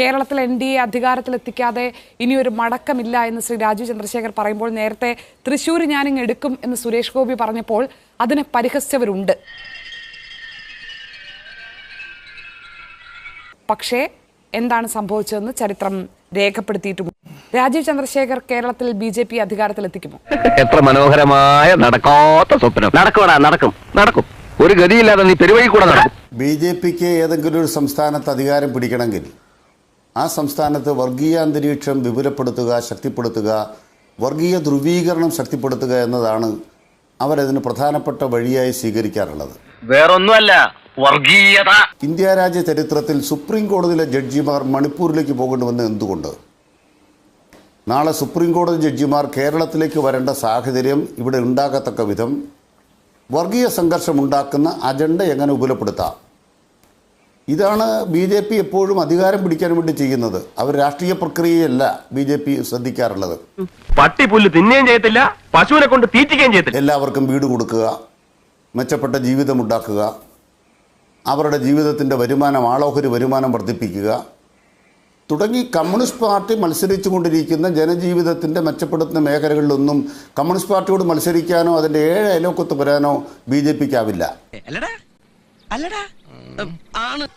കേരളത്തിൽ N D A അധികാരത്തിലെത്തിക്കാതെ ഇനിയൊരു മടക്കമില്ല എന്ന് ശ്രീ രാജീവ് ചന്ദ്രശേഖർ പറയുമ്പോൾ നേരത്തെ തൃശ്ശൂർ ഞാനിങ് എടുക്കും എന്ന് സുരേഷ് ഗോപി പറഞ്ഞപ്പോൾ അതിനെ പരിഹസിച്ചവരുണ്ട്. പക്ഷേ എന്താണ് സംഭവിച്ചതെന്ന് ചരിത്രം രേഖപ്പെടുത്തിയിട്ടുമുണ്ട് രാജീവ് ചന്ദ്രശേഖർ കേരളത്തിൽ ബി ജെ പി അധികാരത്തിലെത്തിക്കുമോ? എത്ര മനോഹരമായ നടക്കാത്ത സ്വപ്നം. നടക്കൂടാ നടക്കും നടക്കും. ഒരു ഗതിയില്ലാതെ നീ പെരുവഴി കൂടെ നടക്കും. ബി ജെ പിക്ക് ഏതെങ്കിലും ഒരു സംസ്ഥാനത്ത് അധികാരം പിടിക്കണമെങ്കിൽ ആ സംസ്ഥാനത്ത് വർഗീയ അന്തരീക്ഷം വിപുലപ്പെടുത്തുക ശക്തിപ്പെടുത്തുക വർഗീയ ധ്രുവീകരണം ശക്തിപ്പെടുത്തുക എന്നതാണ് അവരതിന് പ്രധാനപ്പെട്ട വഴിയായി സ്വീകരിക്കാറുള്ളത്. വേറൊന്നുമല്ല വർഗീയത. ഇന്ത്യ രാജ്യ ചരിത്രത്തിൽ സുപ്രീം കോടതിയിലെ ജഡ്ജിമാർ മണിപ്പൂരിലേക്ക് പോകേണ്ടി വന്നത് എന്തുകൊണ്ട്? നാളെ സുപ്രീം കോടതി ജഡ്ജിമാർ കേരളത്തിലേക്ക് വരേണ്ട സാഹചര്യം ഇവിടെ ഉണ്ടാകത്തക്ക വിധം വർഗീയ സംഘർഷം ഉണ്ടാക്കുന്ന അജണ്ട എങ്ങനെ വിപുലപ്പെടുത്താം? ഇതാണ് ബി ജെ പി എപ്പോഴും അധികാരം പിടിക്കാൻ വേണ്ടി ചെയ്യുന്നത്. അവർ രാഷ്ട്രീയ പ്രക്രിയയല്ല ബി ജെ പി ശ്രദ്ധിക്കാറുള്ളത്. പട്ടി പുല്ല് തിന്നുകയും ചെയ്യത്തില്ല പശുവിനെ കൊണ്ട് തീറ്റിക്കുകയും ചെയ്യത്തില്ല. എല്ലാവർക്കും വീട് കൊടുക്കുക മെച്ചപ്പെട്ട ജീവിതം ഉണ്ടാക്കുക അവരുടെ ജീവിതത്തിന്റെ വരുമാനം ആളോഹരി വരുമാനം വർദ്ധിപ്പിക്കുക. തുടങ്ങി കമ്മ്യൂണിസ്റ്റ് പാർട്ടി മത്സരിച്ചു കൊണ്ടിരിക്കുന്ന ജനജീവിതത്തിന്റെ മെച്ചപ്പെടുത്തുന്ന മേഖലകളിലൊന്നും കമ്മ്യൂണിസ്റ്റ് പാർട്ടിയോട് മത്സരിക്കാനോ അതിന്റെ ഏഴ് അയലോക്കത്ത് വരാനോ ബി ജെ പിക്കാവില്ല. അല്ലടാ അല്ലടാ. ആണ്.